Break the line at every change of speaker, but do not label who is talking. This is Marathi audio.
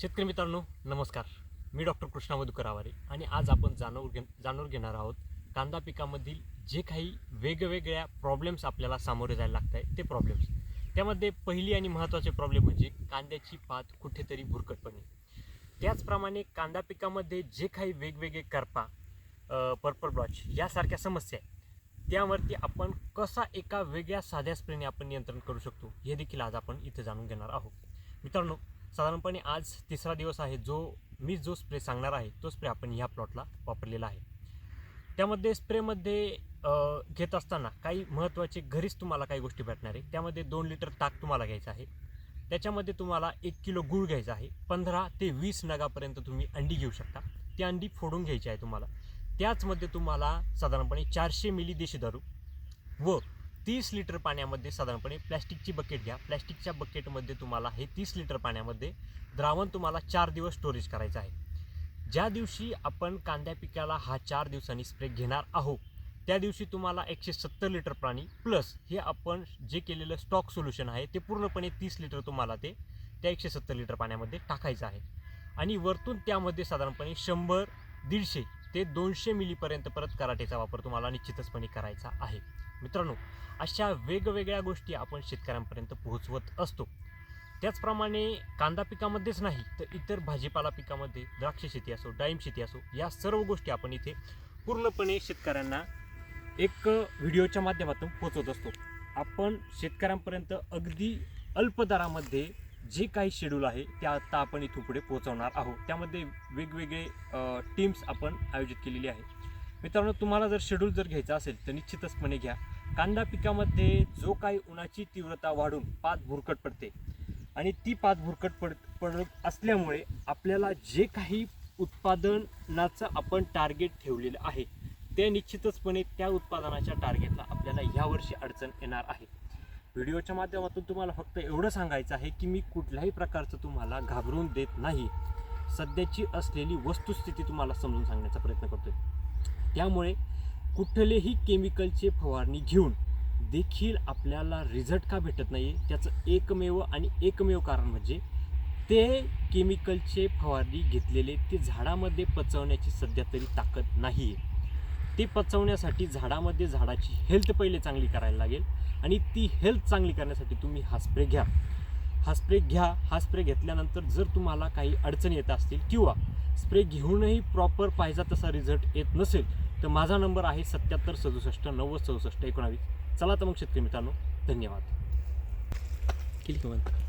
शेतकरी मित्रांनो नमस्कार. मी डॉक्टर कृष्णा मधुकर आवारे आणि आज आपण जाणून घे जाणून घेणार आहोत कांदा पिकामधील जे काही वेगवेगळ्या प्रॉब्लेम्स आपल्याला सामोरे जायला लागत आहे ते प्रॉब्लेम्स त्यामध्ये पहिली आणि महत्त्वाचे प्रॉब्लेम म्हणजे कांद्याची पात कुठेतरी भुरकटपणे. त्याचप्रमाणे कांदा पिकामध्ये जे काही वेगवेगळे करपा पर्पल ब्लॉच यासारख्या समस्या आहेत त्यावरती आपण कसा एका वेगळ्या साध्या स्प्रेने आपण नियंत्रण करू शकतो हे देखील आज आपण इथे जाणून घेणार आहोत. मित्रांनो साधारणपणे आज तिसरा दिवस आहे जो मी जो स्प्रे सांगणार आहे तो स्प्रे आपण ह्या प्लॉटला वापरलेला आहे. त्यामध्ये स्प्रेमध्ये घेत असताना काही महत्त्वाचे घरीच तुम्हाला काही गोष्टी भेटणार आहे. त्यामध्ये दोन लिटर ताक तुम्हाला घ्यायचं आहे. त्याच्यामध्ये तुम्हाला एक किलो गूळ घ्यायचा आहे. पंधरा ते वीस नगापर्यंत तुम्ही अंडी घेऊ शकता. ती अंडी फोडून घ्यायची आहे तुम्हाला. त्याचमध्ये तुम्हाला साधारणपणे चारशे मिली देशी दारू व तीस लिटर पाण्यामध्ये साधारणपणे प्लॅस्टिकची बकेट घ्या. प्लॅस्टिकच्या बकेटमध्ये तुम्हाला हे तीस लिटर पाण्यामध्ये द्रावण तुम्हाला चार दिवस स्टोरेज करायचं आहे. ज्या दिवशी आपण कांद्या पिकाला हा चार दिवसांनी स्प्रे घेणार आहोत त्या दिवशी तुम्हाला एकशे सत्तर लिटर पाणी प्लस हे आपण जे केलेलं स्टॉक सोल्युशन आहे ते पूर्णपणे तीस लिटर तुम्हाला ते त्या एकशे सत्तर लिटर पाण्यामध्ये टाकायचं आहे. आणि वरतून त्यामध्ये साधारणपणे शंभर दीडशे ते दोनशे मिलीपर्यंत परत कराटेचा वापर तुम्हाला निश्चितचपणे करायचा आहे. मित्रांनो अशा वेगवेगळ्या गोष्टी आपण शेतकऱ्यांपर्यंत पोहोचवत असतो. त्याचप्रमाणे कांदा पिकामध्येच नाही तर इतर भाजीपाला पिकामध्ये द्राक्ष शेती असो डाळिंब शेती असो या सर्व गोष्टी आपण इथे पूर्णपणे शेतकऱ्यांना एक व्हिडिओच्या माध्यमातून पोहोचवत असतो. आपण शेतकऱ्यांपर्यंत अगदी अल्प दरामध्ये जे काही शेड्यूल आहे ते आता आपण इथून पुढे पोहोचवणार आहोत. त्यामध्ये वेगवेगळे टीम्स आपण आयोजित केलेली आहे. मित्रांनो तुम्हाला जर शेड्यूल जर घ्यायचा असेल तर निश्चितचपणे घ्या. कांदा पिकामध्ये जो काही उन्हाची तीव्रता वाढून पात भुरकट पडते. आणि ती पात भुरकट पड पडत असल्यामुळे आपल्याला जे काही उत्पादनाचं आपण टार्गेट ठेवलेलं आहे ते निश्चितचपणे त्या उत्पादनाच्या टार्गेटला आपल्याला यावर्षी अडचण येणार आहे. व्हिडिओच्या माध्यमातून तुम्हाला फक्त एवढं सांगायचं आहे की मी कुठल्याही प्रकारचं तुम्हाला घाबरून देत नाही. सध्याची असलेली वस्तुस्थिती तुम्हाला समजून सांगण्याचा प्रयत्न करतोय. त्यामुळे कुठलेही केमिकलचे फवारणी घेऊन देखील आपल्याला रिझल्ट का भेटत नाही त्याचं एकमेव आणि एकमेव कारण म्हणजे ते केमिकलचे फवारणी घेतलेले ते झाडामध्ये पचवण्याची सध्या तरी ताकद नाही आहे ते पचवण्यासाठी झाडामध्ये झाडाची हेल्थ पहिले चांगली करायला लागेल आणि ती हेल्थ चांगली करण्यासाठी तुम्ही हा स्प्रे घ्या. हा स्प्रे घ्या हा स्प्रे घेतल्यानंतर जर तुम्हाला काही अडचणी येत असतील किंवा स्प्रे घेऊनही प्रॉपर पाहिजा तसा रिझल्ट येत नसेल तर माझा नंबर आहे सत्याहत्तर सदुसष्ट नव्वद चौसष्ट एकोणावीस. चला तर मग शेतकरी मित्रांनो धन्यवाद. केली का